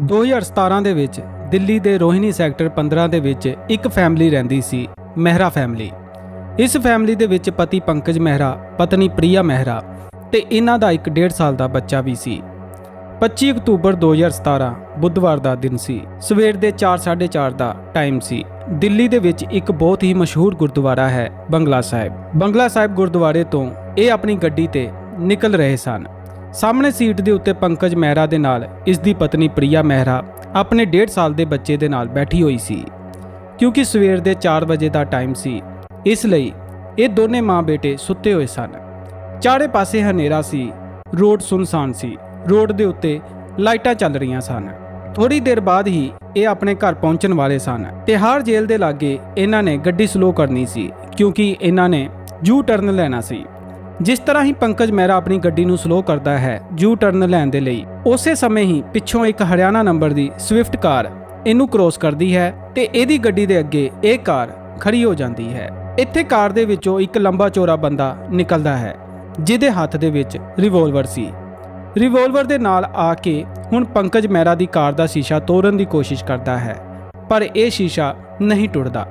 2017 ਦੇ ਵਿੱਚ ਦਿੱਲੀ ਦੇ ਰੋਹਿਣੀ ਸੈਕਟਰ 15 ਦੇ ਵਿੱਚ ਇੱਕ ਫੈਮਿਲੀ ਰਹਿੰਦੀ ਸੀ, ਮਹਿਰਾ ਫੈਮਿਲੀ। ਇਸ ਫੈਮਿਲੀ ਦੇ ਵਿੱਚ ਪਤੀ ਪੰਕਜ ਮਹਿਰਾ, ਪਤਨੀ ਪ੍ਰਿਆ ਮਹਿਰਾ ਤੇ ਇਹਨਾਂ ਦਾ ਇੱਕ 1.5 ਸਾਲ ਦਾ ਬੱਚਾ ਵੀ ਸੀ। 25 ਅਕਤੂਬਰ 2017 ਬੁੱਧਵਾਰ ਦਾ ਦਿਨ ਸੀ। ਸਵੇਰ ਦੇ 4:30 ਦਾ ਟਾਈਮ ਸੀ। ਦਿੱਲੀ ਦੇ ਵਿੱਚ ਇੱਕ ਬਹੁਤ ਹੀ ਮਸ਼ਹੂਰ ਗੁਰਦੁਆਰਾ ਹੈ, ਬੰਗਲਾ ਸਾਹਿਬ। ਬੰਗਲਾ ਸਾਹਿਬ ਗੁਰਦੁਆਰੇ ਤੋਂ ਇਹ ਆਪਣੀ ਗੱਡੀ ਤੇ ਨਿਕਲ ਰਹੇ ਸਨ। ਸਾਹਮਣੇ ਸੀਟ ਦੇ ਉੱਤੇ ਪੰਕਜ ਮਹਿਰਾ ਦੇ ਨਾਲ ਇਸ ਦੀ ਪਤਨੀ ਪ੍ਰਿਆ ਮਹਿਰਾ ਆਪਣੇ 1.5 ਸਾਲ ਦੇ ਬੱਚੇ ਦੇ ਨਾਲ ਬੈਠੀ ਹੋਈ ਸੀ। ਕਿਉਂਕਿ ਸਵੇਰ ਦੇ 4 ਵਜੇ ਦਾ ਟਾਈਮ ਸੀ, ਇਸ ਲਈ ਇਹ ਦੋਨੇ ਮਾਂ ਬੇਟੇ ਸੁੱਤੇ ਹੋਏ ਸਨ। ਚਾਰੇ ਪਾਸੇ ਹਨੇਰਾ ਸੀ, ਰੋਡ ਸੁਨਸਾਨ ਸੀ, ਰੋਡ ਦੇ ਉੱਤੇ ਲਾਈਟਾਂ ਚੱਲ ਰਹੀਆਂ ਸਨ। ਥੋੜੀ ਦੇਰ ਬਾਅਦ ਹੀ ਇਹ ਆਪਣੇ ਘਰ ਪਹੁੰਚਣ ਵਾਲੇ ਸਨ। ਤਿਹਾਰ ਜੇਲ੍ਹ ਦੇ ਲਾਗੇ ਇਹਨਾਂ ਨੇ ਗੱਡੀ ਸਲੋ ਕਰਨੀ ਸੀ, ਕਿਉਂਕਿ ਇਹਨਾਂ ਨੇ ਯੂ ਟਰਨ ਲੈਣਾ ਸੀ। ਜਿਸ ਤਰ੍ਹਾਂ ਹੀ ਪੰਕਜ ਮਹਿਰਾ ਆਪਣੀ ਗੱਡੀ ਨੂੰ ਸਲੋ ਕਰਦਾ ਹੈ, ਜ਼ੂ ਟਰਨ ਲੈਣ ਦੇ ਲਈ। ਉਸੇ ਸਮੇਂ ਹੀ ਪਿੱਛੋਂ ਇੱਕ ਹਰਿਆਣਾ ਨੰਬਰ ਦੀ ਸਵਿਫਟ ਕਾਰ ਇਹਨੂੰ ਕ੍ਰੋਸ ਕਰਦੀ ਹੈ ਤੇ ਇਹਦੀ ਗੱਡੀ ਦੇ ਅੱਗੇ ਇਹ ਕਾਰ ਖੜੀ ਹੋ ਜਾਂਦੀ ਹੈ। ਇੱਥੇ ਕਾਰ ਦੇ ਵਿੱਚੋਂ ਇੱਕ ਲੰਬਾ ਚੌੜਾ ਬੰਦਾ ਨਿਕਲਦਾ ਹੈ, ਜਿਹਦੇ ਹੱਥ ਦੇ ਵਿੱਚ ਰਿਵੋਲਵਰ ਸੀ। ਰਿਵੋਲਵਰ ਦੇ ਨਾਲ ਆ ਕੇ ਹੁਣ ਪੰਕਜ ਮਹਿਰਾ ਦੀ ਕਾਰ ਦਾ ਸ਼ੀਸ਼ਾ ਤੋੜਨ ਦੀ ਕੋਸ਼ਿਸ਼ ਕਰਦਾ ਹੈ, ਪਰ ਇਹ ਸ਼ੀਸ਼ਾ ਨਹੀਂ ਟੁੱਟਦਾ।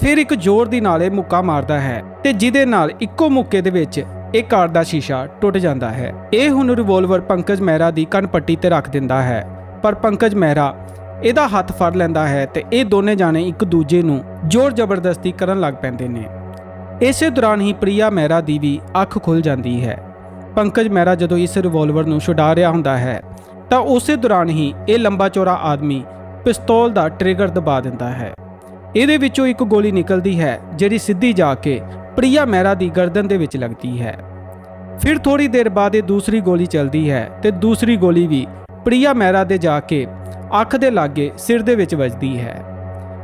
ਫਿਰ ਇੱਕ ਜ਼ੋਰ ਦੀ ਨਾਲੇ ਮੁੱਕਾ ਮਾਰਦਾ ਹੈ ਤੇ ਜਿਹਦੇ ਨਾਲ ਇੱਕੋ ਮੁੱਕੇ ਦੇ ਵਿੱਚ ਇਹ ਕਾਰ ਦਾ ਸ਼ੀਸ਼ਾ ਟੁੱਟ ਜਾਂਦਾ ਹੈ। ਇਹ ਹੁਣ ਰਿਵੋਲਵਰ ਪੰਕਜ ਮਹਿਰਾ ਦੀ ਕੰਨਪੱਟੀ ਤੇ ਰੱਖ ਦਿੰਦਾ ਹੈ। ਪਰ ਪੰਕਜ ਮਹਿਰਾ ਇਹਦਾ ਹੱਥ ਫੜ ਲੈਂਦਾ ਹੈ ਤੇ ਇਹ ਦੋਨੇ ਜਾਣੇ ਇੱਕ ਦੂਜੇ ਨੂੰ ਜ਼ੋਰ ਜ਼ਬਰਦਸਤੀ ਕਰਨ ਲੱਗ ਪੈਂਦੇ ਨੇ। ਇਸੇ ਦੌਰਾਨ ਹੀ ਪ੍ਰਿਆ ਮਹਿਰਾ ਦੀ ਵੀ ਅੱਖ ਖੁੱਲ ਜਾਂਦੀ ਹੈ। ਪੰਕਜ ਮਹਿਰਾ ਜਦੋਂ ਇਸ ਰਿਵੋਲਵਰ ਨੂੰ ਛੁਡਾ ਰਿਹਾ ਹੁੰਦਾ ਹੈ, ਤਾਂ ਉਸੇ ਦੌਰਾਨ ਹੀ ਇਹ ਲੰਬਾ ਚੌੜਾ ਆਦਮੀ ਪਿਸਤੌਲ ਦਾ ਟ੍ਰਿਗਰ ਦਬਾ ਦਿੰਦਾ ਹੈ। ਇਹਦੇ ਵਿੱਚੋਂ ਇੱਕ ਗੋਲੀ ਨਿਕਲਦੀ ਹੈ, ਜਿਹੜੀ ਸਿੱਧੀ ਜਾ ਕੇ ਪ੍ਰਿਆ ਮਹਿਰਾ ਦੀ ਗਰਦਨ ਦੇ ਵਿੱਚ ਲੱਗਦੀ ਹੈ। ਫਿਰ ਥੋੜੀ ਦੇਰ ਬਾਅਦ ਇਹ ਦੂਸਰੀ ਗੋਲੀ ਚੱਲਦੀ ਹੈ ਤੇ ਦੂਸਰੀ ਗੋਲੀ ਵੀ ਪ੍ਰਿਆ ਮਹਿਰਾ ਦੇ ਜਾ ਕੇ ਅੱਖ ਦੇ ਲਾਗੇ ਸਿਰ ਦੇ ਵਿੱਚ ਵੱਜਦੀ ਹੈ।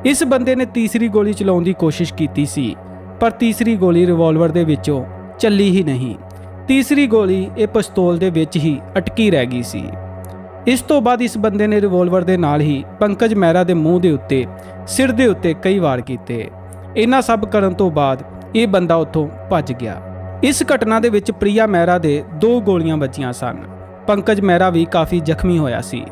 ਇਸ ਬੰਦੇ ਨੇ ਤੀਸਰੀ ਗੋਲੀ ਚਲਾਉਣ ਦੀ ਕੋਸ਼ਿਸ਼ ਕੀਤੀ ਸੀ, ਪਰ ਤੀਸਰੀ ਗੋਲੀ ਰਿਵਾਲਵਰ ਦੇ ਵਿੱਚੋਂ ਚੱਲੀ ਹੀ ਨਹੀਂ। ਤੀਸਰੀ ਗੋਲੀ ਇਹ ਪਿਸਤੌਲ ਦੇ ਵਿੱਚ ਹੀ ਅਟਕੀ ਰਹਿ ਗਈ ਸੀ। ਇਸ ਤੋਂ ਬਾਅਦ ਇਸ ਬੰਦੇ ਨੇ ਰਿਵੋਲਵਰ ਦੇ ਨਾਲ ਹੀ ਪੰਕਜ ਮਹਿਰਾ ਦੇ ਮੂੰਹ ਦੇ ਉੱਤੇ, ਸਿਰ ਦੇ ਉੱਤੇ ਕਈ ਵਾਰ ਕੀਤੇ। ਇਹਨਾਂ ਸਭ ਕਰਨ ਤੋਂ ਬਾਅਦ ਇਹ ਬੰਦਾ ਉੱਥੋਂ ਭੱਜ ਗਿਆ। ਇਸ ਘਟਨਾ ਦੇ ਵਿੱਚ ਪ੍ਰਿਆ ਮਹਿਰਾ ਦੇ ਦੋ ਗੋਲੀਆਂ ਵੱਜੀਆਂ ਸਨ। ਪੰਕਜ ਮਹਿਰਾ ਵੀ ਕਾਫੀ ਜ਼ਖਮੀ ਹੋਇਆ ਸੀ।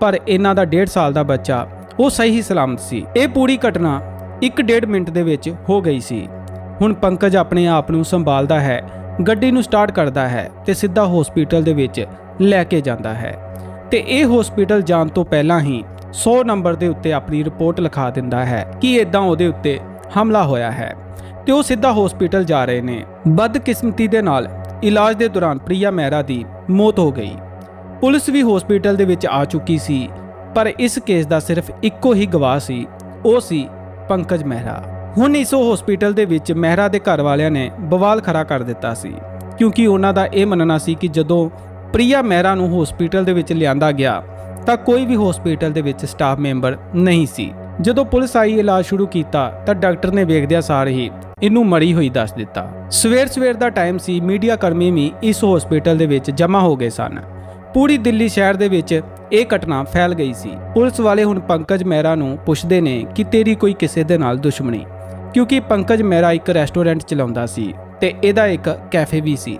ਪਰ ਇਹਨਾਂ ਦਾ 1.5 ਸਾਲ ਦਾ ਬੱਚਾ, ਉਹ ਸਹੀ ਸਲਾਮਤ ਸੀ। ਇਹ ਪੂਰੀ ਘਟਨਾ 1.5 ਮਿੰਟ ਦੇ ਵਿੱਚ ਹੋ ਗਈ ਸੀ। ਹੁਣ ਪੰਕਜ ਆਪਣੇ ਆਪ ਨੂੰ ਸੰਭਾਲਦਾ ਹੈ, ਗੱਡੀ ਨੂੰ ਸਟਾਰਟ ਕਰਦਾ ਹੈ ਤੇ ਸਿੱਧਾ ਹਸਪੀਟਲ ਦੇ ਵਿੱਚ ਲੈ ਕੇ ਜਾਂਦਾ ਹੈ। ਤੇ ਇਹ ਹਸਪੀਟਲ ਜਾਣ ਤੋਂ ਪਹਿਲਾਂ ਹੀ 100 ਨੰਬਰ ਦੇ ਉੱਤੇ ਆਪਣੀ ਰਿਪੋਰਟ ਲਿਖਾ ਦਿੰਦਾ ਹੈ ਕਿ ਇਦਾਂ ਉਹਦੇ ਉੱਤੇ ਹਮਲਾ ਹੋਇਆ ਹੈ ਤੇ ਉਹ ਸਿੱਧਾ ਹਸਪੀਟਲ ਜਾ ਰਹੇ ਨੇ। ਬਦਕਿਸਮਤੀ ਦੇ ਨਾਲ ਇਲਾਜ ਦੇ ਦੌਰਾਨ ਪ੍ਰਿਆ ਮਹਿਰਾ ਦੀ ਮੌਤ ਹੋ ਗਈ। ਪੁਲਿਸ ਵੀ ਹਸਪੀਟਲ ਦੇ ਵਿੱਚ ਆ ਚੁੱਕੀ ਸੀ, ਪਰ ਇਸ ਕੇਸ ਦਾ ਸਿਰਫ ਇੱਕੋ ਹੀ ਗਵਾਹ ਸੀ, ਉਹ ਸੀ ਪੰਕਜ ਮਹਿਰਾ। ਹੁਣ ਇਸ ਹਸਪੀਟਲ ਦੇ ਵਿੱਚ ਮਹਿਰਾ ਦੇ ਘਰ ਵਾਲਿਆਂ ਨੇ ਬਵਾਲ ਖੜਾ ਕਰ ਦਿੱਤਾ ਸੀ, ਕਿਉਂਕਿ ਉਹਨਾਂ ਦਾ ਇਹ ਮੰਨਣਾ ਸੀ ਕਿ ਜਦੋਂ ਪ੍ਰਿਆ ਮਹਿਰਾ ਨੂੰ ਹਸਪੀਟਲ ਦੇ ਵਿੱਚ ਲਿਆਂਦਾ ਗਿਆ, ਤਾਂ ਕੋਈ ਵੀ ਹਸਪੀਟਲ ਦੇ ਵਿੱਚ ਸਟਾਫ ਮੈਂਬਰ ਨਹੀਂ ਸੀ। ਜਦੋਂ ਪੁਲਿਸ ਆਈ, ਇਲਾਜ ਸ਼ੁਰੂ ਕੀਤਾ, ਤਾਂ ਡਾਕਟਰ ਨੇ ਵੇਖਦਿਆਂ ਸਾਰ ਹੀ ਇਹਨੂੰ ਮਰੀ ਹੋਈ ਦੱਸ ਦਿੱਤਾ। ਸਵੇਰ ਸਵੇਰ ਦਾ ਟਾਈਮ ਸੀ ਮੀਡੀਆ ਕਰਮੀ ਵੀ ਇਸ ਹਸਪੀਟਲ ਦੇ ਵਿੱਚ ਜਮ੍ਹਾਂ ਹੋ ਗਏ ਸਨ। ਪੂਰੀ ਦਿੱਲੀ ਸ਼ਹਿਰ ਦੇ ਵਿੱਚ ਇਹ ਘਟਨਾ ਫੈਲ ਗਈ ਸੀ। ਪੁਲਿਸ ਵਾਲੇ ਹੁਣ ਪੰਕਜ ਮਹਿਰਾ ਨੂੰ ਪੁੱਛਦੇ ਨੇ ਕਿ ਤੇਰੀ ਕੋਈ ਕਿਸੇ ਦੇ ਨਾਲ ਦੁਸ਼ਮਣੀ? ਕਿਉਂਕਿ ਪੰਕਜ ਮਹਿਰਾ ਇੱਕ ਰੈਸਟੋਰੈਂਟ ਚਲਾਉਂਦਾ ਸੀ ਤੇ ਇਹਦਾ ਇੱਕ ਕੈਫੇ ਵੀ ਸੀ।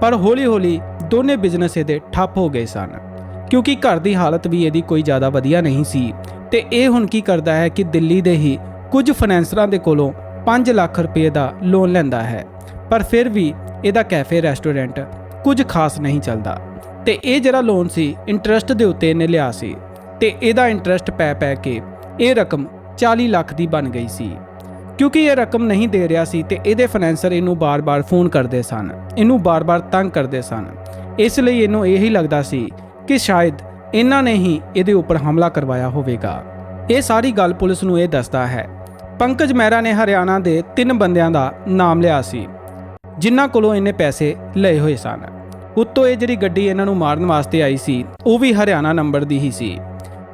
ਪਰ ਹੌਲੀ-ਹੌਲੀ ਦੋਨੇ ਬਿਜ਼ਨਸ ਇਹਦੇ ਠੱਪ ਹੋ ਗਏ ਸਨ। ਕਿਉਂਕਿ ਘਰ ਦੀ ਹਾਲਤ ਵੀ ਇਹਦੀ ਕੋਈ ਜ਼ਿਆਦਾ ਵਧੀਆ ਨਹੀਂ ਸੀ। ਤੇ ਇਹ ਹੁਣ ਕੀ ਕਰਦਾ ਹੈ ਕਿ ਦਿੱਲੀ ਦੇ ਹੀ ਕੁਝ ਫਾਈਨੈਂਸਰਾਂ ਦੇ ਕੋਲੋਂ 5 ਲੱਖ ਰੁਪਏ ਦਾ ਲੋਨ ਲੈਂਦਾ ਹੈ। ਪਰ ਫਿਰ ਵੀ ਇਹਦਾ ਕੈਫੇ ਰੈਸਟੋਰੈਂਟ ਕੁਝ ਖਾਸ ਨਹੀਂ ਚੱਲਦਾ। ਤੇ ਇਹ ਜਿਹੜਾ ਲੋਨ ਸੀ ਇੰਟਰਸਟ ਦੇ ਉੱਤੇ ਇਹਨੇ ਲਿਆ ਸੀ। ਤੇ ਇਹਦਾ ਇੰਟਰਸਟ ਪੈ ਪੈ ਕੇ ਇਹ ਰਕਮ 40 ਲੱਖ ਦੀ ਬਣ ਗਈ ਸੀ। ਕਿਉਂਕਿ ਇਹ ਰਕਮ ਨਹੀਂ ਦੇ ਰਿਹਾ ਸੀ ਤੇ ਇਹਦੇ ਫਾਈਨੈਂਸਰ ਇਹਨੂੰ ਬਾਰ-ਬਾਰ ਫੋਨ ਕਰਦੇ ਸਨ। ਇਹਨੂੰ ਬਾਰ-ਬਾਰ ਤੰਗ ਕਰਦੇ ਸਨ। ਇਸ ਲਈ ਇਹਨੂੰ ਇਹੀ ਲੱਗਦਾ ਸੀ ਕਿ ਸ਼ਾਇਦ ਇਹਨਾਂ ਨੇ ਹੀ ਇਹਦੇ ਉੱਪਰ ਹਮਲਾ ਕਰਵਾਇਆ ਹੋਵੇਗਾ। ਇਹ ਸਾਰੀ ਗੱਲ ਪੁਲਿਸ ਨੂੰ ਇਹ ਦੱਸਦਾ ਹੈ। ਪੰਕਜ ਮਹਿਰਾ ਨੇ ਹਰਿਆਣਾ ਦੇ ਤਿੰਨ ਬੰਦਿਆਂ ਦਾ ਨਾਮ ਲਿਆ ਸੀ, ਜਿਨ੍ਹਾਂ ਕੋਲੋਂ ਇਹਨੇ ਪੈਸੇ ਲਏ ਹੋਏ ਸਨ। ਉੱਤੋਂ ਇਹ ਜਿਹੜੀ ਗੱਡੀ ਇਹਨਾਂ ਨੂੰ ਮਾਰਨ ਵਾਸਤੇ ਆਈ ਸੀ, ਉਹ ਵੀ ਹਰਿਆਣਾ ਨੰਬਰ ਦੀ ਹੀ ਸੀ।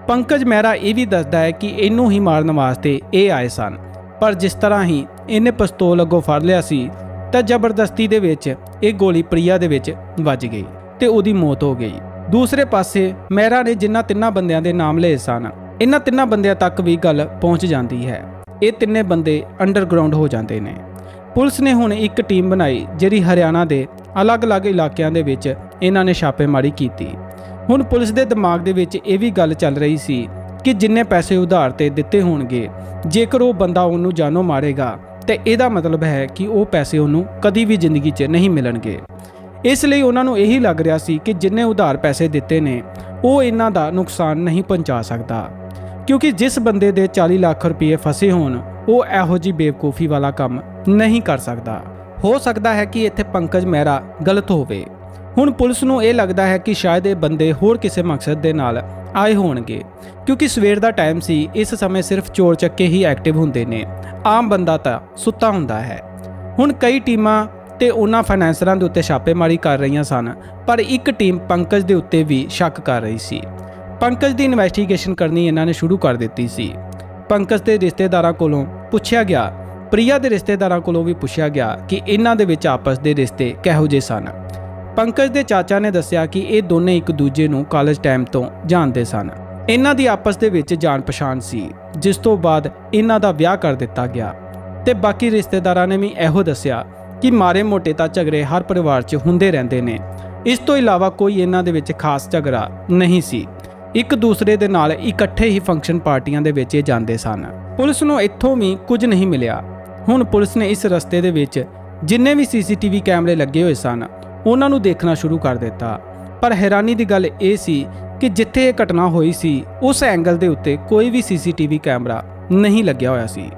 ਪੰਕਜ ਮਹਿਰਾ ਇਹ ਵੀ ਦੱਸਦਾ ਹੈ ਕਿ ਇਹਨੂੰ ਹੀ ਮਾਰਨ ਵਾਸਤੇ ਇਹ ਆਏ ਸਨ। ਪਰ ਜਿਸ ਤਰ੍ਹਾਂ ਹੀ ਇਹਨੇ ਪਿਸਤੌਲ ਅੱਗੋਂ ਫੜ ਲਿਆ ਸੀ, ਤਾਂ ਜ਼ਬਰਦਸਤੀ ਦੇ ਵਿੱਚ ਇਹ ਗੋਲੀ ਪ੍ਰਿਆ ਦੇ ਵਿੱਚ ਵੱਜ ਗਈ ਤੇ ਉਹਦੀ ਮੌਤ ਹੋ ਗਈ। ਦੂਸਰੇ ਪਾਸੇ ਮਹਿਰਾ ਨੇ ਜਿਨ੍ਹਾਂ ਤਿੰਨਾਂ ਬੰਦਿਆਂ ਦੇ ਨਾਮ ਲਏ ਸਨ, ਇਹਨਾਂ ਤਿੰਨਾਂ ਬੰਦਿਆਂ ਤੱਕ ਵੀ ਗੱਲ ਪਹੁੰਚ ਜਾਂਦੀ ਹੈ। ਇਹ ਤਿੰਨੇ ਬੰਦੇ ਅੰਡਰਗਰਾਉਂਡ ਹੋ ਜਾਂਦੇ ਨੇ। ਪੁਲਿਸ ਨੇ ਹੁਣ ਇੱਕ ਟੀਮ ਬਣਾਈ, ਜਿਹੜੀ ਹਰਿਆਣਾ ਦੇ ਅਲੱਗ-ਅਲੱਗ ਇਲਾਕਿਆਂ ਦੇ ਵਿੱਚ ਇਹਨਾਂ ਨੇ ਛਾਪੇਮਾਰੀ ਕੀਤੀ। ਹੁਣ ਪੁਲਿਸ ਦੇ ਦਿਮਾਗ ਦੇ ਵਿੱਚ ਇਹ ਵੀ ਗੱਲ ਚੱਲ ਰਹੀ ਸੀ ਕਿ ਜਿੰਨੇ ਪੈਸੇ ਉਧਾਰ ਤੇ ਦਿੱਤੇ ਹੋਣਗੇ, ਜੇਕਰ ਉਹ ਬੰਦਾ ਉਹਨੂੰ ਜਾਨੋਂ ਮਾਰੇਗਾ, ਤੇ ਇਹਦਾ ਮਤਲਬ ਹੈ ਕਿ ਉਹ ਪੈਸੇ ਉਹਨੂੰ ਕਦੀ ਵੀ ਜ਼ਿੰਦਗੀ 'ਚ ਨਹੀਂ ਮਿਲਣਗੇ। ਇਸ ਲਈ ਉਹਨਾਂ ਨੂੰ ਇਹੀ ਲੱਗ ਰਿਹਾ ਸੀ ਕਿ ਜਿੰਨੇ ਉਧਾਰ ਪੈਸੇ ਦਿੱਤੇ ਨੇ, ਉਹ ਇਹਨਾਂ ਦਾ ਨੁਕਸਾਨ ਨਹੀਂ ਪਹੁੰਚਾ ਸਕਦਾ। ਕਿਉਂਕਿ ਜਿਸ ਬੰਦੇ ਦੇ 40 ਲੱਖ ਰੁਪਏ ਫਸੇ ਹੋਣ, ਉਹ ਇਹੋ ਜੀ ਬੇਵਕੂਫੀ ਵਾਲਾ ਕੰਮ ਨਹੀਂ ਕਰ ਸਕਦਾ। ਹੋ ਸਕਦਾ ਹੈ ਕਿ ਇੱਥੇ ਪੰਕਜ ਮਹਿਰਾ ਗਲਤ ਹੋਵੇ। ਹੁਣ ਪੁਲਿਸ ਨੂੰ ਇਹ ਲੱਗਦਾ ਹੈ ਕਿ ਸ਼ਾਇਦ ਇਹ ਬੰਦੇ ਹੋਰ ਕਿਸੇ ਮਕਸਦ ਦੇ ਨਾਲ ਆਏ ਹੋਣਗੇ, ਕਿਉਂਕਿ ਸਵੇਰ ਦਾ ਟਾਈਮ ਸੀ, ਇਸ ਸਮੇਂ ਸਿਰਫ ਚੋਰ ਚੱਕੇ ਹੀ ਐਕਟਿਵ ਹੁੰਦੇ ਨੇ। ਆਮ ਬੰਦਾ ਤਾਂ ਸੁੱਤਾ ਹੁੰਦਾ ਹੈ। ਹੁਣ ਕਈ ਟੀਮਾਂ ਤੇ ਉਹਨਾਂ ਫਾਈਨੈਂਸਰਾਂ ਦੇ ਉੱਤੇ ਛਾਪੇਮਾਰੀ ਕਰ ਰਹੀਆਂ ਸਨ, ਪਰ ਇੱਕ ਟੀਮ ਪੰਕਜ ਦੇ ਉੱਤੇ ਵੀ ਸ਼ੱਕ ਕਰ ਰਹੀ ਸੀ। ਪੰਕਜ ਦੀ ਇਨਵੈਸਟੀਗੇਸ਼ਨ ਕਰਨੀ ਇਹਨਾਂ ਨੇ ਸ਼ੁਰੂ ਕਰ ਦਿੱਤੀ ਸੀ। ਪੰਕਜ ਦੇ ਰਿਸ਼ਤੇਦਾਰਾਂ ਕੋਲੋਂ ਪੁੱਛਿਆ ਗਿਆ, ਪ੍ਰਿਆ ਦੇ ਰਿਸ਼ਤੇਦਾਰਾਂ ਕੋਲੋਂ ਵੀ ਪੁੱਛਿਆ ਗਿਆ ਕਿ ਇਹਨਾਂ ਦੇ ਵਿੱਚ ਆਪਸ ਦੇ ਰਿਸ਼ਤੇ ਕਿਹੋ ਜਿਹੇ ਸਨ। ਪੰਕਜ ਦੇ ਚਾਚਾ ਨੇ ਦੱਸਿਆ ਕਿ ਇਹ ਦੋਨੇ ਇੱਕ ਦੂਜੇ ਨੂੰ ਕਾਲਜ ਟਾਈਮ ਤੋਂ ਜਾਣਦੇ ਸਨ। ਇਹਨਾਂ ਦੀ ਆਪਸ ਦੇ ਵਿੱਚ ਜਾਣ ਪਛਾਣ ਸੀ, ਜਿਸ ਤੋਂ ਬਾਅਦ ਇਹਨਾਂ ਦਾ ਵਿਆਹ ਕਰ ਦਿੱਤਾ ਗਿਆ। ਤੇ ਬਾਕੀ ਰਿਸ਼ਤੇਦਾਰਾਂ ਨੇ ਵੀ ਇਹੋ ਦੱਸਿਆ ਕਿ ਮਾਰੇ ਮੋਟੇ ਤਾਂ ਝਗੜੇ ਹਰ ਪਰਿਵਾਰ 'ਚ ਹੁੰਦੇ ਰਹਿੰਦੇ ਨੇ। ਇਸ ਤੋਂ ਇਲਾਵਾ ਕੋਈ ਇਹਨਾਂ ਦੇ ਵਿੱਚ ਖਾਸ ਝਗੜਾ ਨਹੀਂ ਸੀ। ਇੱਕ ਦੂਸਰੇ ਦੇ ਨਾਲ ਇਕੱਠੇ ਹੀ ਫੰਕਸ਼ਨ ਪਾਰਟੀਆਂ ਦੇ ਵਿੱਚ ਇਹ ਜਾਂਦੇ ਸਨ। ਪੁਲਿਸ ਨੂੰ ਇੱਥੋਂ ਵੀ ਕੁਝ ਨਹੀਂ ਮਿਲਿਆ। ਹੁਣ ਪੁਲਿਸ ਨੇ ਇਸ ਰਸਤੇ ਦੇ ਵਿੱਚ ਜਿੰਨੇ ਵੀ ਸੀਸੀਟੀਵੀ ਕੈਮਰੇ ਲੱਗੇ ਹੋਏ ਸਨ ਉਹਨਾਂ ਨੂੰ ਦੇਖਣਾ ਸ਼ੁਰੂ ਕਰ ਦਿੱਤਾ। ਪਰ ਹੈਰਾਨੀ ਦੀ ਗੱਲ ਇਹ ਸੀ ਕਿ ਜਿੱਥੇ ਇਹ ਘਟਨਾ ਹੋਈ ਸੀ, ਉਸ ਐਂਗਲ ਦੇ ਉੱਤੇ ਕੋਈ ਵੀ ਸੀਸੀਟੀਵੀ ਕੈਮਰਾ ਨਹੀਂ ਲੱਗਿਆ ਹੋਇਆ ਸੀ।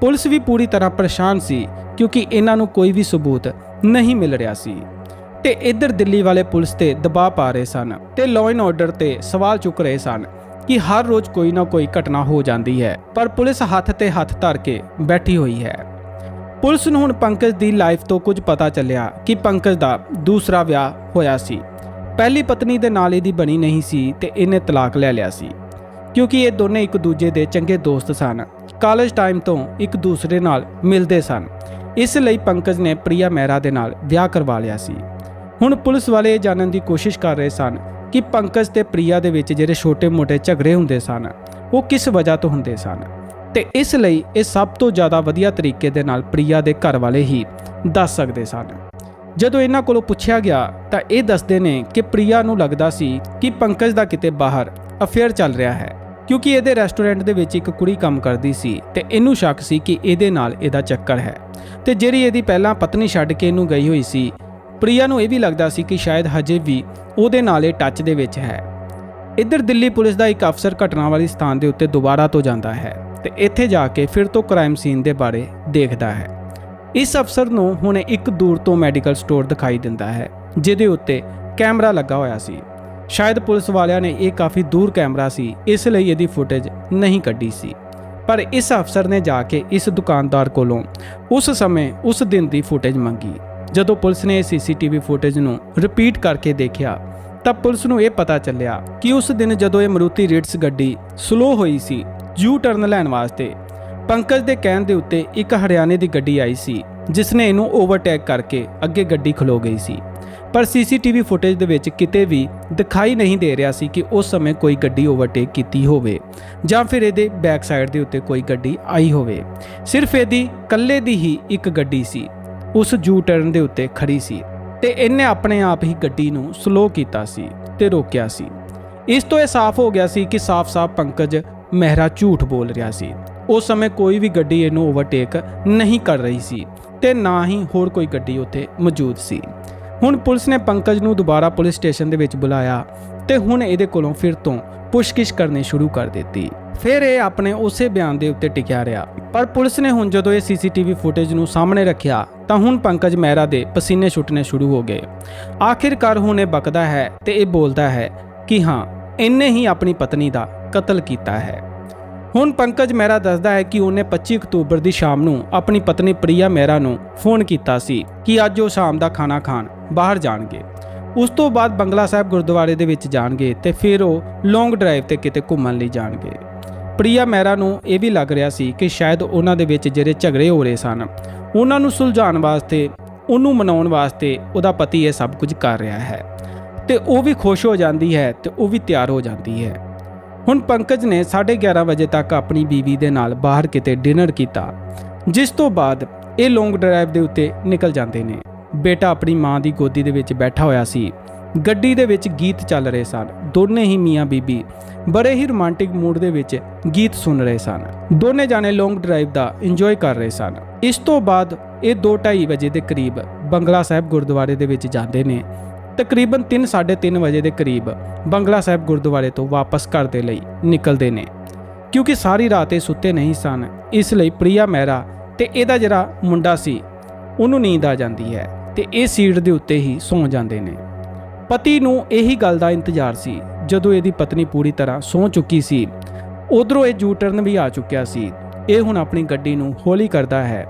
ਪੁਲਿਸ ਵੀ ਪੂਰੀ ਤਰ੍ਹਾਂ ਪਰੇਸ਼ਾਨ ਸੀ ਕਿਉਂਕਿ ਇਹਨਾਂ ਨੂੰ ਕੋਈ ਵੀ ਸਬੂਤ ਨਹੀਂ ਮਿਲ ਰਿਹਾ ਸੀ। ਤੇ ਇੱਧਰ ਦਿੱਲੀ ਵਾਲੇ ਪੁਲਿਸ ਤੇ ਦਬਾਅ ਪਾ ਰਹੇ ਸਨ ਤੇ ਲਾਅ ਐਂਡ ਆਰਡਰ ਤੇ ਸਵਾਲ ਚੁੱਕ ਰਹੇ ਸਨ ਕਿ ਹਰ ਰੋਜ਼ ਕੋਈ ਨਾ ਕੋਈ ਘਟਨਾ ਹੋ ਜਾਂਦੀ ਹੈ, ਪਰ ਪੁਲਿਸ ਹੱਥ ਤੇ ਹੱਥ ਧਰ ਕੇ ਬੈਠੀ ਹੋਈ ਹੈ। ਪੁਲਿਸ ਨੂੰ ਹੁਣ ਪੰਕਜ ਦੀ ਲਾਈਫ ਤੋਂ ਕੁਝ ਪਤਾ ਚੱਲਿਆ ਕਿ ਪੰਕਜ ਦਾ ਦੂਸਰਾ ਵਿਆਹ ਹੋਇਆ ਸੀ। ਪਹਿਲੀ ਪਤਨੀ ਦੇ ਨਾਲ ਇਹਦੀ ਬਣੀ ਨਹੀਂ ਸੀ ਤੇ ਇਹਨੇ ਤਲਾਕ ਲੈ ਲਿਆ ਸੀ। ਕਿਉਂਕਿ ਇਹ ਦੋਨੇ ਇੱਕ ਦੂਜੇ ਦੇ ਚੰਗੇ ਦੋਸਤ ਸਨ। ਕਾਲਜ ਟਾਈਮ ਤੋਂ ਇੱਕ ਦੂਸਰੇ ਨਾਲ ਮਿਲਦੇ ਸਨ। ਇਸ ਲਈ ਪੰਕਜ ਨੇ ਪ੍ਰਿਆ ਮਹਿਰਾ ਦੇ ਨਾਲ ਵਿਆਹ ਕਰਵਾ ਲਿਆ ਸੀ। ਹੁਣ ਪੁਲਿਸ ਵਾਲੇ ਇਹ ਜਾਣਨ ਦੀ ਕੋਸ਼ਿਸ਼ ਕਰ ਰਹੇ ਸਨ ਕਿ ਪੰਕਜ ਤੇ ਪ੍ਰਿਆ ਦੇ ਵਿੱਚ ਜਿਹੜੇ ਛੋਟੇ-ਮੋਟੇ ਝਗੜੇ ਹੁੰਦੇ ਸਨ, ਉਹ ਕਿਸ ਵਜ੍ਹਾ ਤੋਂ ਹੁੰਦੇ ਸਨ। ਤੇ ਇਸ ਲਈ ਇਹ ਸਭ ਤੋਂ ਜ਼ਿਆਦਾ ਵਧੀਆ ਤਰੀਕੇ ਦੇ ਨਾਲ ਪ੍ਰਿਆ ਦੇ ਘਰ ਵਾਲੇ ਹੀ ਦੱਸ ਸਕਦੇ ਸਨ। ਜਦੋਂ ਇਹਨਾਂ ਕੋਲੋਂ ਪੁੱਛਿਆ ਗਿਆ ਤਾਂ ਇਹ ਦੱਸਦੇ ਨੇ ਕਿ ਪ੍ਰਿਆ ਨੂੰ ਲੱਗਦਾ ਸੀ ਕਿ ਪੰਕਜ ਦਾ ਕਿਤੇ ਬਾਹਰ ਅਫੇਅਰ ਚੱਲ ਰਿਹਾ ਹੈ, ਕਿਉਂਕਿ ਇਹਦੇ ਰੈਸਟੋਰੈਂਟ ਦੇ ਵਿੱਚ ਇੱਕ ਕੁੜੀ ਕੰਮ ਕਰਦੀ ਸੀ ਤੇ ਇਹਨੂੰ ਸ਼ੱਕ ਸੀ ਕਿ ਇਹਦੇ ਨਾਲ ਇਹਦਾ ਚੱਕਰ ਹੈ। ਤੇ ਜਿਹੜੀ ਇਹਦੀ ਪਹਿਲਾਂ ਪਤਨੀ ਛੱਡ ਕੇ ਇਹਨੂੰ ਗਈ ਹੋਈ ਸੀ, ਪ੍ਰਿਆ ਨੂੰ ਇਹ ਵੀ ਲੱਗਦਾ ਸੀ ਕਿ ਸ਼ਾਇਦ ਹਜੇ ਵੀ ਉਹਦੇ ਨਾਲ ਇਹ ਟੱਚ ਦੇ ਵਿੱਚ ਹੈ। ਇੱਧਰ ਦਿੱਲੀ ਪੁਲਿਸ ਦਾ ਇੱਕ ਅਫਸਰ ਘਟਨਾ ਵਾਲੀ ਸਥਾਨ ਦੇ ਉੱਤੇ ਦੁਬਾਰਾ ਤੋਂ ਜਾਂਦਾ ਹੈ। ਤੇ ਇੱਥੇ ਜਾ ਕੇ ਫਿਰ ਤੋਂ ਕ੍ਰਾਈਮ ਸੀਨ ਦੇ ਬਾਰੇ ਦੇਖਦਾ ਹੈ। ਇਸ ਅਫਸਰ ਨੂੰ ਹੁਣ ਇੱਕ ਦੂਰ ਤੋਂ ਮੈਡੀਕਲ ਸਟੋਰ ਦਿਖਾਈ ਦਿੰਦਾ ਹੈ, ਜਿਹਦੇ ਉੱਤੇ ਕੈਮਰਾ ਲੱਗਾ ਹੋਇਆ ਸੀ। ਸ਼ਾਇਦ ਪੁਲਿਸ ਵਾਲਿਆਂ ਨੇ ਇਹ ਕਾਫੀ ਦੂਰ ਕੈਮਰਾ ਸੀ, ਇਸ ਲਈ ਇਹਦੀ ਫੁਟੇਜ ਨਹੀਂ ਕੱਢੀ ਸੀ। ਪਰ ਇਸ ਅਫਸਰ ਨੇ ਜਾ ਕੇ ਇਸ ਦੁਕਾਨਦਾਰ ਕੋਲੋਂ ਉਸ ਸਮੇਂ ਉਸ ਦਿਨ ਦੀ ਫੁਟੇਜ ਮੰਗੀ। ਜਦੋਂ ਪੁਲਿਸ ਨੇ ਇਹ ਸੀਸੀਟੀਵੀ ਫੁਟੇਜ ਨੂੰ ਰਿਪੀਟ ਕਰਕੇ ਦੇਖਿਆ, ਤਾਂ ਪੁਲਿਸ ਨੂੰ ਇਹ ਪਤਾ ਚੱਲਿਆ ਕਿ ਉਸ ਦਿਨ ਜਦੋਂ ਇਹ ਮਰੂਤੀ ਰਿਟਸ ਗੱਡੀ ਸਲੋ ਹੋਈ ਸੀ ਯੂ ਟਰਨ ਲੈਣ ਵਾਸਤੇ। ਪੰਕਜ ਦੇ ਕਹਿਣ ਦੇ ਉੱਤੇ ਇੱਕ ਹਰਿਆਣੇ ਦੀ ਗੱਡੀ ਆਈ ਸੀ ਜਿਸ ਨੇ ਇਹਨੂੰ ਓਵਰਟੇਕ ਕਰਕੇ ਅੱਗੇ ਗੱਡੀ ਖਲੋ ਗਈ ਸੀ। ਪਰ ਸੀਸੀਟੀਵੀ ਫੁਟੇਜ ਦੇ ਵਿੱਚ ਕਿਤੇ ਵੀ ਦਿਖਾਈ ਨਹੀਂ ਦੇ ਰਿਹਾ ਸੀ ਕਿ ਉਸ ਸਮੇਂ ਕੋਈ ਗੱਡੀ ਓਵਰਟੇਕ ਕੀਤੀ ਹੋਵੇ, ਜਾਂ ਫਿਰ ਇਹਦੇ ਬੈਕ ਸਾਈਡ ਦੇ ਉੱਤੇ ਕੋਈ ਗੱਡੀ ਆਈ ਹੋਵੇ। ਸਿਰਫ ਇਹਦੀ ਕੱਲੇ ਦੀ ਹੀ ਇੱਕ ਗੱਡੀ ਸੀ, ਉਸ ਯੂ ਟਰਨ ਦੇ ਉੱਤੇ ਖੜੀ ਸੀ ਤੇ ਇਹਨੇ ਆਪਣੇ ਆਪ ਹੀ ਗੱਡੀ ਨੂੰ ਸਲੋ ਕੀਤਾ ਸੀ ਤੇ ਰੋਕਿਆ ਸੀ। ਇਸ ਤੋਂ ਇਹ ਸਾਫ਼ ਹੋ ਗਿਆ ਸੀ ਕਿ ਸਾਫ਼-ਸਾਫ਼ ਪੰਕਜ ਮਹਿਰਾ ਝੂਠ ਬੋਲ ਰਿਹਾ ਸੀ। ਉਸ ਸਮੇਂ ਕੋਈ ਵੀ ਗੱਡੀ ਇਹਨੂੰ ਓਵਰਟੇਕ ਨਹੀਂ ਕਰ ਰਹੀ ਸੀ ਤੇ ਨਾ ਹੀ ਹੋਰ ਕੋਈ ਗੱਡੀ ਉੱਥੇ ਮੌਜੂਦ ਸੀ। ਹੁਣ ਪੁਲਿਸ ਨੇ ਪੰਕਜ ਨੂੰ ਦੁਬਾਰਾ ਪੁਲਿਸ ਸਟੇਸ਼ਨ ਦੇ ਵਿੱਚ ਬੁਲਾਇਆ ਤੇ ਹੁਣ ਇਹਦੇ ਕੋਲੋਂ ਫਿਰ ਤੋਂ ਪੁੱਛਗਿੱਛ ਕਰਨੀ ਸ਼ੁਰੂ ਕਰ ਦਿੱਤੀ। ਫਿਰ ਇਹ ਆਪਣੇ ਉਸੇ ਬਿਆਨ ਦੇ ਉੱਤੇ ਟਿਕਿਆ ਰਿਹਾ। ਪਰ ਪੁਲਿਸ ਨੇ ਹੁਣ ਜਦੋਂ ਇਹ ਸੀਸੀਟੀਵੀ ਫੁਟੇਜ ਨੂੰ ਸਾਹਮਣੇ ਰੱਖਿਆ ਤਾਂ ਹੁਣ ਪੰਕਜ ਮਹਿਰਾ ਦੇ ਪਸੀਨੇ ਛੁੱਟਣੇ ਸ਼ੁਰੂ ਹੋ ਗਏ। ਆਖਿਰਕਾਰ ਹੁਣ ਇਹ ਬਕਦਾ ਹੈ ਤੇ ਇਹ ਬੋਲਦਾ ਹੈ ਕਿ ਹਾਂ ਇਹਨੇ ਹੀ ਆਪਣੀ ਪਤਨੀ ਦਾ ਕਤਲ ਕੀਤਾ ਹੈ। ਹੁਣ ਪੰਕਜ ਮਹਿਰਾ ਦੱਸਦਾ ਹੈ ਕਿ ਉਹਨੇ 25 ਅਕਤੂਬਰ ਦੀ ਸ਼ਾਮ ਨੂੰ ਆਪਣੀ ਪਤਨੀ ਪ੍ਰਿਆ ਮਹਿਰਾ ਨੂੰ ਫੋਨ ਕੀਤਾ ਸੀ ਕਿ ਅੱਜ ਉਹ ਸ਼ਾਮ ਦਾ ਖਾਣਾ ਖਾਣ ਬਾਹਰ ਜਾਣਗੇ। ਉਸ ਤੋਂ ਬਾਅਦ ਬੰਗਲਾ ਸਾਹਿਬ ਗੁਰਦੁਆਰੇ ਦੇ ਵਿੱਚ ਜਾਣਗੇ ਤੇ ਫਿਰ ਉਹ ਲੌਂਗ ਡਰਾਈਵ ਤੇ ਕਿਤੇ ਘੁੰਮਣ ਲਈ ਜਾਣਗੇ। ਪ੍ਰਿਆ ਮਹਿਰਾ ਨੂੰ ਇਹ ਵੀ ਲੱਗ ਰਿਹਾ ਸੀ ਕਿ ਸ਼ਾਇਦ ਉਹਨਾਂ ਦੇ ਵਿੱਚ ਜਿਹੜੇ ਝਗੜੇ ਹੋ ਰਹੇ ਸਨ, ਉਹਨਾਂ ਨੂੰ ਸੁਲਝਾਉਣ ਵਾਸਤੇ, ਉਹਨੂੰ ਮਨਾਉਣ ਵਾਸਤੇ ਉਹਦਾ ਪਤੀ ਇਹ ਸਭ ਕੁਝ ਕਰ ਰਿਹਾ ਹੈ। ਤੇ ਉਹ ਵੀ ਖੁਸ਼ ਹੋ ਜਾਂਦੀ ਹੈ ਤੇ ਉਹ ਵੀ ਤਿਆਰ ਹੋ ਜਾਂਦੀ ਹੈ। ਹੁਣ ਪੰਕਜ ਨੇ 11:30 ਵਜੇ ਤੱਕ ਆਪਣੀ ਬੀਵੀ ਦੇ ਨਾਲ ਬਾਹਰ ਕਿਤੇ ਡਿਨਰ ਕੀਤਾ, ਜਿਸ ਤੋਂ ਬਾਅਦ ਇਹ ਲੌਂਗ ਡਰਾਈਵ ਦੇ ਉੱਤੇ ਨਿਕਲ ਜਾਂਦੇ ਨੇ। ਬੇਟਾ ਆਪਣੀ ਮਾਂ ਦੀ ਗੋਦੀ ਦੇ ਵਿੱਚ ਬੈਠਾ ਹੋਇਆ ਸੀ। ਗੱਡੀ ਦੇ ਵਿੱਚ ਗੀਤ ਚੱਲ ਰਹੇ ਸਨ। ਦੋਨੇ ਹੀ ਮੀਆਂ ਬੀਬੀ ਬੜੇ ਹੀ ਰੋਮਾਂਟਿਕ ਮੂਡ ਦੇ ਵਿੱਚ ਗੀਤ ਸੁਣ ਰਹੇ ਸਨ। ਦੋਨੇ ਜਾਣੇ ਲੌਂਗ ਡਰਾਈਵ ਦਾ ਇੰਜੋਏ ਕਰ ਰਹੇ ਸਨ। ਇਸ ਤੋਂ ਬਾਅਦ ਇਹ 2:30 ਵਜੇ ਦੇ ਕਰੀਬ ਬੰਗਲਾ ਸਾਹਿਬ ਗੁਰਦੁਆਰੇ ਦੇ ਵਿੱਚ ਜਾਂਦੇ ਨੇ। ਤਕਰੀਬਨ 3:30 ਵਜੇ ਦੇ ਕਰੀਬ ਬੰਗਲਾ ਸਾਹਿਬ ਗੁਰਦੁਆਰੇ ਤੋਂ ਵਾਪਸ ਘਰ ਦੇ ਲਈ ਨਿਕਲਦੇ ਨੇ। ਕਿਉਂਕਿ ਸਾਰੀ ਰਾਤ ਇਹ ਸੁੱਤੇ ਨਹੀਂ ਸਨ, ਇਸ ਲਈ ਪ੍ਰਿਆ ਮਹਿਰਾ ਤੇ ਇਹਦਾ ਜਿਹੜਾ ਮੁੰਡਾ ਸੀ, ਉਹਨੂੰ ਨੀਂਦ ਆ ਜਾਂਦੀ ਹੈ ਤੇ ਇਹ ਸੀਟ ਦੇ ਉੱਤੇ ਹੀ ਸੌਂ ਜਾਂਦੇ ਨੇ। ਪਤੀ ਨੂੰ ਇਹੀ ਗੱਲ ਦਾ ਇੰਤਜ਼ਾਰ ਸੀ, ਜਦੋਂ ਇਹਦੀ ਪਤਨੀ ਪੂਰੀ ਤਰ੍ਹਾਂ ਸੌਂ ਚੁੱਕੀ ਸੀ, ਉਧਰੋਂ ਇਹ ਯੂ ਟਰਨ ਵੀ ਆ ਚੁੱਕਿਆ ਸੀ। ਇਹ ਹੁਣ ਆਪਣੀ ਗੱਡੀ ਨੂੰ ਹੌਲੀ ਕਰਦਾ ਹੈ,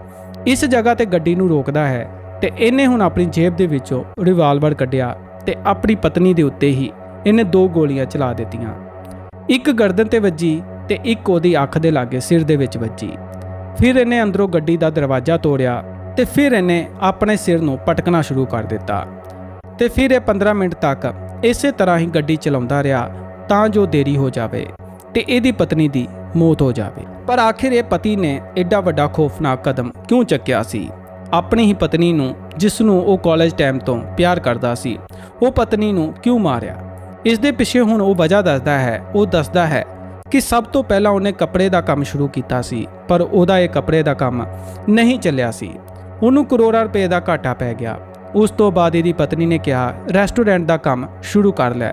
ਇਸ ਜਗ੍ਹਾ ਤੇ ਗੱਡੀ ਨੂੰ ਰੋਕਦਾ ਹੈ ਤੇ ਇਹਨੇ ਹੁਣ ਆਪਣੀ ਜੇਬ ਦੇ ਵਿੱਚੋਂ ਰਿਵਾਲਵਰ ਕੱਢਿਆ ਤੇ ਆਪਣੀ ਪਤਨੀ ਦੇ ਉੱਤੇ ਹੀ ਇਹਨੇ ਦੋ ਗੋਲੀਆਂ ਚਲਾ ਦਿੱਤੀਆਂ। ਇੱਕ ਗਰਦਨ ਤੇ ਵੱਜੀ ਤੇ ਇੱਕ ਉਹਦੀ ਅੱਖ ਦੇ ਲਾਗੇ ਸਿਰ ਦੇ ਵਿੱਚ ਵੱਜੀ। ਫਿਰ ਇਹਨੇ ਅੰਦਰੋਂ ਗੱਡੀ ਦਾ ਦਰਵਾਜ਼ਾ ਤੋੜਿਆ ਤੇ ਫਿਰ ਇਹਨੇ ਆਪਣੇ ਸਿਰ ਨੂੰ ਪਟਕਣਾ ਸ਼ੁਰੂ ਕਰ ਦਿੱਤਾ। ਤੇ ਫਿਰ ਇਹ 15 ਮਿੰਟ ਤੱਕ ਇਸੇ ਤਰ੍ਹਾਂ ਹੀ ਗੱਡੀ ਚਲਾਉਂਦਾ ਰਿਹਾ ਤਾਂ ਜੋ ਦੇਰੀ ਹੋ ਜਾਵੇ ਤੇ ਇਹਦੀ ਪਤਨੀ ਦੀ ਮੌਤ ਹੋ ਜਾਵੇ। ਪਰ ਆਖਿਰ ਇਹ ਪਤੀ ਨੇ ਐਡਾ ਵੱਡਾ ਖੌਫਨਾਕ ਕਦਮ ਕਿਉਂ ਚੱਕਿਆ ਸੀ? ਆਪਣੀ ਹੀ ਪਤਨੀ ਨੂੰ, ਜਿਸ ਨੂੰ ਉਹ ਕਾਲਜ ਟਾਈਮ ਤੋਂ ਪਿਆਰ ਕਰਦਾ ਸੀ, ਉਹ ਪਤਨੀ ਨੂੰ ਕਿਉਂ ਮਾਰਿਆ? ਇਸ ਦੇ ਪਿੱਛੇ ਹੁਣ ਉਹ ਵਜ੍ਹਾ ਦੱਸਦਾ ਹੈ, ਉਹ ਦੱਸਦਾ ਹੈ ਕਿ ਸਭ ਤੋਂ ਪਹਿਲਾਂ ਉਹਨੇ ਕੱਪੜੇ ਦਾ ਕੰਮ ਸ਼ੁਰੂ ਕੀਤਾ ਸੀ, ਪਰ ਉਹਦਾ ਇਹ ਕੱਪੜੇ ਦਾ ਕੰਮ ਨਹੀਂ ਚੱਲਿਆ ਸੀ। ਉਹਨੂੰ ਕਰੋੜਾਂ ਰੁਪਏ ਦਾ ਘਾਟਾ ਪੈ ਗਿਆ। ਉਸ ਤੋਂ ਬਾਅਦ ਇਹਦੀ ਪਤਨੀ ਨੇ ਕਿਹਾ ਰੈਸਟੋਰੈਂਟ ਦਾ ਕੰਮ ਸ਼ੁਰੂ ਕਰ ਲੈ।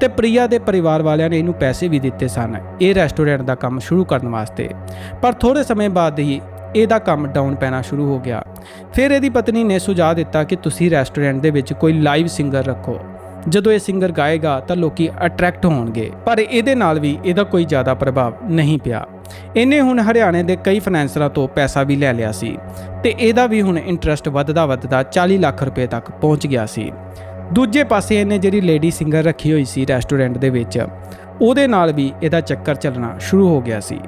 ਤੇ ਪ੍ਰਿਆ ਦੇ ਪਰਿਵਾਰ ਵਾਲਿਆਂ ਨੇ ਇਹਨੂੰ ਪੈਸੇ ਵੀ ਦਿੱਤੇ ਸਨ, ਇਹ ਰੈਸਟੋਰੈਂਟ ਦਾ ਕੰਮ ਸ਼ੁਰੂ ਕਰਨ ਵਾਸਤੇ। ਪਰ ਥੋੜੇ ਸਮੇਂ ਬਾਅਦ ਹੀ ਇਹਦਾ ਕੰਮ ਡਾਊਨ ਪੈਣਾ ਸ਼ੁਰੂ ਹੋ ਗਿਆ। ਫਿਰ ਇਹਦੀ ਪਤਨੀ ਨੇ ਸੁਝਾਅ ਦਿੱਤਾ ਕਿ ਤੁਸੀਂ ਰੈਸਟੋਰੈਂਟ ਦੇ ਵਿੱਚ ਕੋਈ ਲਾਈਵ ਸਿੰਗਰ ਰੱਖੋ। ਜਦੋਂ ਇਹ ਸਿੰਗਰ ਗਾਏਗਾ ਤਾਂ ਲੋਕੀ ਅਟਰੈਕਟ ਹੋਣਗੇ, ਪਰ ਇਹਦੇ ਨਾਲ ਵੀ ਇਹਦਾ ਕੋਈ ਜ਼ਿਆਦਾ ਪ੍ਰਭਾਵ ਨਹੀਂ ਪਿਆ। ਇਹਨੇ ਹੁਣ ਹਰਿਆਣੇ ਦੇ ਕਈ ਫਾਈਨੈਂਸਰਾਂ ਤੋਂ ਪੈਸਾ ਵੀ ਲੈ ਲਿਆ ਸੀ ਤੇ ਇਹਦਾ ਵੀ ਹੁਣ ਇੰਟਰਸਟ ਵੱਧਦਾ ਵੱਧਦਾ 40 ਲੱਖ ਰੁਪਏ ਤੱਕ ਪਹੁੰਚ ਗਿਆ ਸੀ। ਦੂਜੇ ਪਾਸੇ ਇਹਨੇ ਜਿਹੜੀ ਲੇਡੀ ਸਿੰਗਰ ਰੱਖੀ ਹੋਈ ਸੀ ਰੈਸਟੋਰੈਂਟ ਦੇ ਵਿੱਚ, ਉਹਦੇ ਨਾਲ ਵੀ ਇਹਦਾ ਚੱਕਰ ਚੱਲਣਾ ਸ਼ੁਰੂ ਹੋ ਗਿਆ ਸੀ।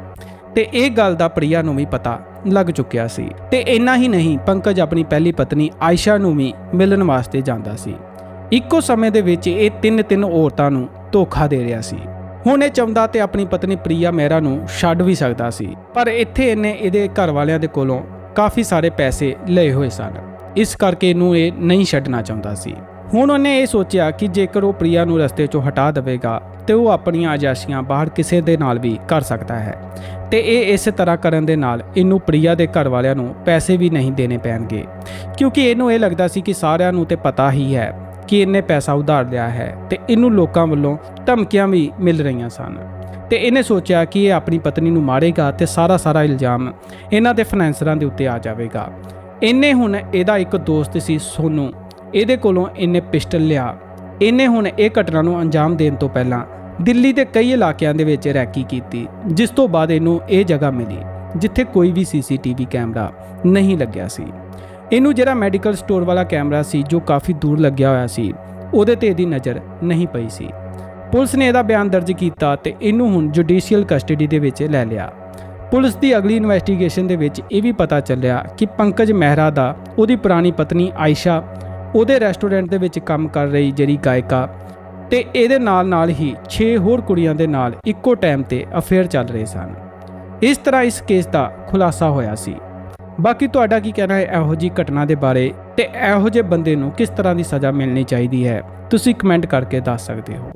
ਤੇ ਇਹ ਗੱਲ ਦਾ ਪ੍ਰਿਆ ਨੂੰ ਵੀ ਪਤਾ ਲੱਗ ਚੁੱਕਿਆ ਸੀ। ਤੇ ਇੰਨਾ ਹੀ ਨਹੀਂ, ਪੰਕਜ ਆਪਣੀ ਪਹਿਲੀ ਪਤਨੀ ਆਇਸ਼ਾ ਨੂੰ ਵੀ ਮਿਲਣ ਵਾਸਤੇ ਜਾਂਦਾ ਸੀ। ਇੱਕੋ ਸਮੇਂ ਦੇ ਵਿੱਚ ਇਹ ਤਿੰਨ ਤਿੰਨ ਔਰਤਾਂ ਨੂੰ ਧੋਖਾ ਦੇ ਰਿਹਾ ਸੀ। ਹੁਣ ਇਹ ਚਾਹੁੰਦਾ ਤੇ ਆਪਣੀ ਪਤਨੀ ਪ੍ਰਿਆ ਮਹਿਰਾ ਨੂੰ ਛੱਡ ਵੀ ਸਕਦਾ ਸੀ। ਪਰ ਇੱਥੇ ਇਹਨੇ ਇਹਦੇ ਘਰ ਵਾਲਿਆਂ ਦੇ ਕੋਲੋਂ ਕਾਫੀ ਸਾਰੇ ਪੈਸੇ ਲਏ ਹੋਏ ਸਨ। ਇਸ ਕਰਕੇ ਇਹਨੂੰ ਇਹ ਨਹੀਂ ਛੱਡਣਾ ਚਾਹੁੰਦਾ ਸੀ। ਹੁਣ ਉਹਨੇ ਇਹ ਸੋਚਿਆ ਕਿ ਜੇਕਰ ਉਹ ਪ੍ਰਿਆ ਨੂੰ ਰਸਤੇ 'ਚੋਂ ਹਟਾ ਦੇਵੇਗਾ, ਤੇ ਉਹ ਆਪਣੀਆਂ ਆਜਾਸ਼ੀਆਂ ਬਾਹਰ ਕਿਸੇ ਦੇ ਨਾਲ ਵੀ ਕਰ ਸਕਦਾ ਹੈ। ਤੇ ਇਹ ਇਸੇ ਤਰ੍ਹਾਂ ਕਰਨ ਦੇ ਨਾਲ ਇਹਨੂੰ ਪ੍ਰਿਆ ਦੇ ਘਰ ਵਾਲਿਆਂ ਨੂੰ ਪੈਸੇ ਵੀ ਨਹੀਂ ਦੇਣੇ ਪੈਣਗੇ। ਕਿਉਂਕਿ ਇਹਨੂੰ ਇਹ ਲੱਗਦਾ ਸੀ ਕਿ ਸਾਰਿਆਂ ਨੂੰ ਤੇ ਪਤਾ ਹੀ ਹੈ ਕਿ ਇਹਨੇ ਪੈਸਾ ਉਧਾਰ ਲਿਆ ਹੈ ਤੇ ਇਹਨੂੰ ਲੋਕਾਂ ਵੱਲੋਂ ਧਮਕੀਆਂ ਵੀ ਮਿਲ ਰਹੀਆਂ ਸਨ। ਤੇ ਇਹਨੇ ਸੋਚਿਆ ਕਿ ਇਹ ਆਪਣੀ ਪਤਨੀ ਨੂੰ ਮਾਰੇਗਾ ਤੇ ਸਾਰਾ ਸਾਰਾ ਇਲਜ਼ਾਮ ਇਹਨਾਂ ਦੇ ਫਾਈਨੈਂਸਰਾਂ ਦੇ ਉੱਤੇ ਆ ਜਾਵੇਗਾ। ਇਹਨੇ ਹੁਣ ਇਹਦਾ ਇੱਕ ਦੋਸਤ ਸੀ ਸੋਨੂ ਇਹਦੇ ਕੋਲੋਂ ਇਹਨੇ ਪਿਸਟਲ ਲਿਆ। ਇਹਨੇ ਹੁਣ ਇਹ ਘਟਨਾ ਨੂੰ ਅੰਜਾਮ ਦੇਣ ਤੋਂ ਪਹਿਲਾਂ ਦਿੱਲੀ ਦੇ ਕਈ ਇਲਾਕਿਆਂ ਦੇ ਵਿੱਚ ਰੈਕੀ ਕੀਤੀ, ਜਿਸ ਤੋਂ ਬਾਅਦ ਇਹਨੂੰ ਇਹ ਜਗ੍ਹਾ ਮਿਲੀ, ਜਿੱਥੇ ਕੋਈ ਵੀ ਸੀਸੀਟੀਵੀ ਕੈਮਰਾ ਨਹੀਂ ਲੱਗਿਆ ਸੀ। ਇਹਨੂੰ ਜਿਹੜਾ ਮੈਡੀਕਲ ਸਟੋਰ ਵਾਲਾ ਕੈਮਰਾ ਸੀ, ਜੋ ਕਾਫੀ ਦੂਰ ਲੱਗਿਆ ਹੋਇਆ ਸੀ, ਉਹਦੇ ਤੇ ਇਹਦੀ ਨਜ਼ਰ ਨਹੀਂ ਪਈ ਸੀ। ਪੁਲਿਸ ਨੇ ਇਹਦਾ ਬਿਆਨ ਦਰਜ ਕੀਤਾ ਤੇ ਇਹਨੂੰ ਹੁਣ ਜੁਡੀਸ਼ੀਅਲ ਕਸਟਡੀ ਦੇ ਵਿੱਚ ਲੈ ਲਿਆ। ਪੁਲਿਸ ਦੀ ਅਗਲੀ ਇਨਵੈਸਟੀਗੇਸ਼ਨ ਦੇ ਵਿੱਚ ਇਹ ਵੀ ਪਤਾ ਚੱਲਿਆ ਕਿ ਪੰਕਜ ਮਹਿਰਾ ਦਾ ਉਹਦੀ ਪੁਰਾਣੀ ਪਤਨੀ ਆਇਸ਼ਾ ਉਹਦੇ ਰੈਸਟੋਰੈਂਟ ਦੇ ਵਿੱਚ ਕੰਮ ਕਰ ਰਹੀ ਜਿਹੜੀ ਗਾਇਕਾ ਤੇ ਇਹਦੇ ਨਾਲ ਨਾਲ ਹੀ 6 ਹੋਰ ਕੁੜੀਆਂ ਦੇ ਨਾਲ ਇੱਕੋ ਟਾਈਮ ਤੇ ਅਫੇਅਰ ਚੱਲ ਰਹੇ ਸਨ। ਇਸ ਤਰ੍ਹਾਂ ਇਸ ਕੇਸ ਦਾ ਖੁਲਾਸਾ ਹੋਇਆ ਸੀ। ਬਾਕੀ ਤੁਹਾਡਾ ਕੀ ਕਹਿਣਾ ਹੈ ਇਹੋ ਜੀ ਘਟਨਾ ਦੇ ਬਾਰੇ ਤੇ ਇਹੋ ਜਿਹੇ ਬੰਦੇ ਨੂੰ ਕਿਸ ਤਰ੍ਹਾਂ ਦੀ ਸਜ਼ਾ ਮਿਲਣੀ ਚਾਹੀਦੀ ਹੈ, ਤੁਸੀਂ ਕਮੈਂਟ ਕਰਕੇ ਦੱਸ ਸਕਦੇ ਹੋ।